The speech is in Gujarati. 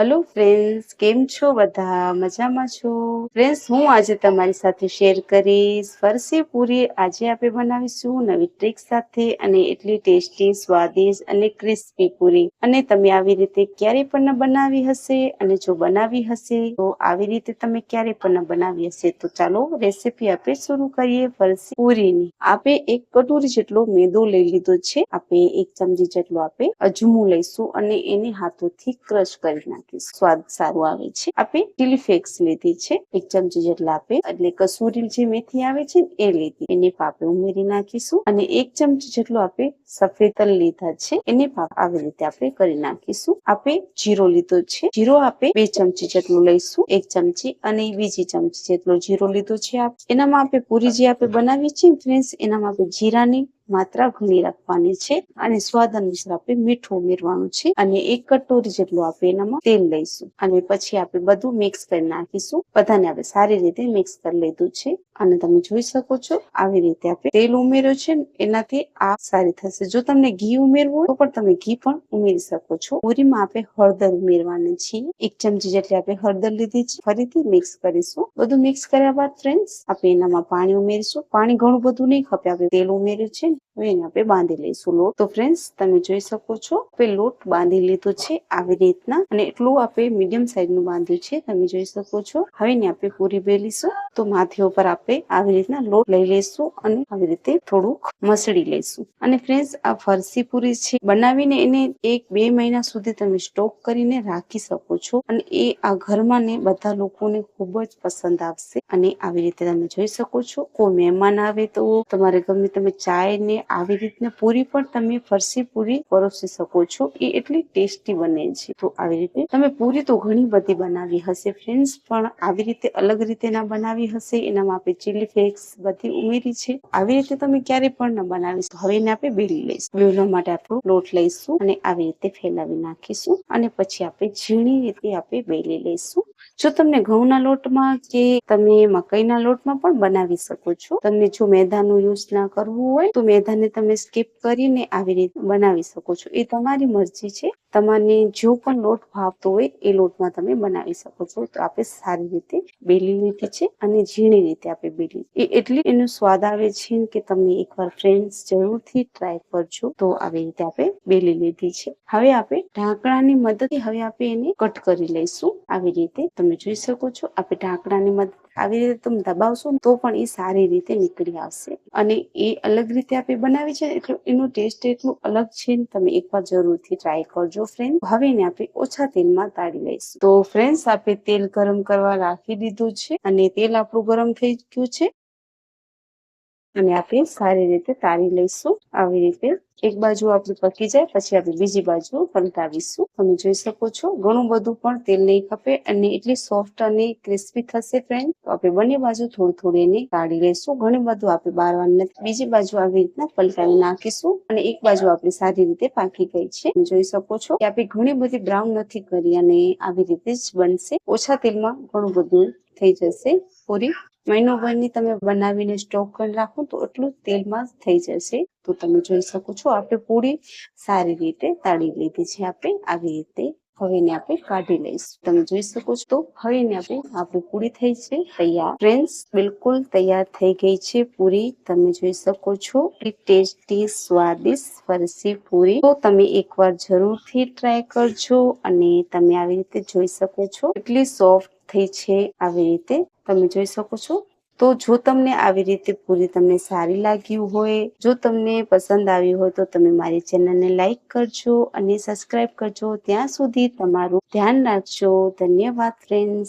હલો ફ્રેન્ડ્સ કેમ છો બધા? મજામાં છો? ફ્રેન્ડ્સ હું આજે તમારી સાથે શેર કરીશ. ફરસી પૂરી આજે આપણે બનાવીશું નવી ટ્રીક સાથે અને એટલી ટેસ્ટી સ્વાદિષ્ટ અને ક્રિસ્પી પૂરી. અને તમે આવી રીતે ક્યારે પણ ન બનાવી હશે અને જો બનાવી હશે, તો આવી રીતે તમે ક્યારે પણ ન બનાવી હશે. તો ચાલો રેસીપી આપણે શરૂ કરીએ ફરસી પૂરીની. આપણે એક કટોરી જેટલો મેદો લઈ લીધો છે. આપણે એક ચમચી જેટલો આપણે અજમું લઈશું અને એને હાથોથી ક્રશ કરી નાખીશું. સ્વાદ સારો આવે છે. આપણે ચીલી ફ્લેક્સ લીધી છે. એક ચમચી જેટલા આપણે એટલે કસૂરી જે મેથી આવે છે એ લીધી. એને પાપે ઉમેરી નાખીશું અને એક ચમચી જેટલું આપણે સફેદ તલ લીધા છે. એને પાપ આવી રીતે આપણે કરી નાખીશું. આપણે જીરો લીધો છે. જીરો આપણે બે ચમચી જેટલું લઈશું. એક ચમચી અને બીજી ચમચી જેટલો જીરો લીધો છે આપ. એનામાં આપણે પૂરી જે આપણે બનાવીએ છીએ ફ્રેન્ડ્સ એનામાં આપણે જીરાની માત્રા ઘણી રાખવાની છે અને સ્વાદ અનુસાર આપણે મીઠું ઉમેરવાનું છે અને એક કટોરી જેટલું આપણે એનામાં તેલ લઈશું. અને પછી આપણે બધું મિક્સ કરી નાખીશું. બધાને આપણે સારી રીતે મિક્સ કરી લીધું છે. અને તમે જોઈ શકો છો, આવી રીતે આપણે તેલ ઉમેર્યો છે. એનાથી આ સારી થશે. જો તમને ઘી ઉમેરવું તો પણ તમે ઘી પણ ઉમેરી શકો છો. પૂરીમાં આપણે હળદર ઉમેરવાની છીએ. એક ચમચી જેટલી આપણે હળદર લીધી છે. ફરીથી મિક્સ કરીશું. બધું મિક્સ કર્યા બાદ ફ્રેન્ડ્સ આપણે એનામાં પાણી ઉમેરીશું. પાણી ઘણું બધું નહીં ખપે. આપણે તેલ ઉમેર્યું છે. બાંધી લઈશું લોટ. તો ફ્રેન્ડ્સ તમે જોઈ શકો છો લોટ બાંધી લીધો છે આવી રીતના અને એટલું આપણે મીડિયમ સાઈઝનું બાંધ્યું છે. તમે જોઈ શકો છો. હવે આપણે પૂરી બેલીશું. તો માથે ઉપર આપણે આવી રીતના લોટ લઈ લઈશું અને આવી રીતે થોડુંક મસળી લઈશું. અને ફ્રેન્ડ્સ આ ફરસી પૂરી છે. બનાવીને એને એક બે મહિના સુધી તમે સ્ટોક કરીને રાખી શકો છો અને એ આ ઘરમાં ને બધા લોકોને ખૂબ જ પસંદ આવશે. અને આવી રીતે તમે જોઈ શકો છો. કોઈ મહેમાન આવે તો તમારે ગમે તમે ચાય ને આવી રીતના પૂરી પણ તમે ફરસી પૂરી પરોસી શકો છો. એ એટલી ટેસ્ટી બને છે. તો આવી રીતે તમે પૂરી તો ઘણી બધી બનાવી હશે ફ્રેન્ડ્સ, પણ આવી રીતે અલગ રીતે ના બનાવી હશે. એનામાં આપણે ચીલી ફ્લેક્સ બધી ઉમેરી છે. આવી રીતે તમે ક્યારે પણ ન બનાવીશું હવે એને આપણે બેલી લઈશું. બેલવા માટે આપણો લોટ લઈશું અને આવી રીતે ફેલાવી નાખીશું. અને પછી આપણે ઝીણી રીતે આપણે બેલી લઈશું. જો તમને ઘઉંના લોટમાં કે તમે મકાઈના લોટમાં પણ બનાવી શકો છો. તમને જો મેદાનું યુઝ ના કરવું હોય તો મેદાને તમે સ્કીપ કરીને આવી રીતે બનાવી શકો છો. એ તમારી મરજી છે. તમારે જો પણ લોટ ભાવતો હોય, એ લોટમાં તમે બનાવી શકો છો. તો આપણે સારી રીતે બેલી લીધી છે અને ઝીણી રીતે આપણે બેલી. એ એટલી એનો સ્વાદ આવે છે કે તમે એકવાર ફ્રેન્ડ્સ જરૂરથી ટ્રાય કરજો તો આવી રીતે આપણે બેલી લીધી છે. હવે આપણે ઢાંકણાની મદદથી હવે આપણે એને કટ કરી લઈશું. આવી રીતે તમે જોઈ શકો છો. આપણે ઢાંકણાની મદદ આવી રીતે તમે દબાવશો તો પણ એ સારી રીતે નીકળી આવશે. અને એ અલગ રીતે આપણે બનાવી છે એટલે એનું ટેસ્ટ એટલું અલગ છે ને, તમે એકવાર જરૂરથી ટ્રાય કરજો ફ્રેન્ડ હવે ને આપણે ઓછા તેલમાં તાળી લઈશું. તો ફ્રેન્ડ્સ આપણે તેલ ગરમ કરવા રાખી દીધું છે અને તેલ આપણું ગરમ થઈ ગયું છે. અને આપણે સારી રીતે તાળી લઈશું આવી રીતે. એક બાજુ આપણે પકી જાય, પછી આપણે બીજી બાજુ પલટાવીશું તમે જોઈ શકો છો, ઘણું બધું પણ તેલ નહીં ખપે અને એટલી સોફ્ટ અને ક્રિસ્પી થશે ફ્રેન્ડ તો આપણે બંને બાજુ થોડું થોડું એને કાઢી લઈશું. ઘણું બધું આપણે બારવાનું નથી. બીજી બાજુ આવી રીતના પલટાવી નાખીશું અને એક બાજુ આપણી સારી રીતે પાકી ગઈ છે. તમે જોઈ શકો છો કે આપણે ઘણી બધી બ્રાઉન નથી કરી અને આવી રીતે જ બનશે. ઓછા તેલમાં ઘણું બધું થઈ જશે. પૂરી મહિનો ભરની તમે બનાવીને સ્ટોક કરી રાખો તો એટલું તેલમાં થઈ જશે. તો તમે જોઈ શકો છો, આપણે પૂરી સારી રીતે તાળી લીધી છે આપણે, આવી રીતે હવે ને આપણે કાઢી લઈશું. તમે જોઈ શકો છો તો હવે આપણે આપણી પૂરી થઈ છે, તૈયાર. ફ્રેન્ડ્સ, બિલકુલ તૈયાર થઈ ગઈ છે પૂરી. તમે જોઈ શકો છો ટેસ્ટી, સ્વાદિષ્ટ ફરસી પૂરી. તો તમે એકવાર જરૂરથી ટ્રાય કરજો અને તમે આવી રીતે જોઈ શકો છો. એટલી સોફ્ટ થઈ છે, આવી રીતે તમે જોઈ શકો છો. તો જો તમને આવી રીતે પૂરી તમને સારી લાગ્યું હોય, જો તમને પસંદ આવી હોય તો તમે મારી ચેનલને લાઈક કરજો અને સબસ્ક્રાઈબ કરજો. ત્યાં સુધી તમારું ધ્યાન રાખજો. ધન્યવાદ ફ્રેન્ડ્સ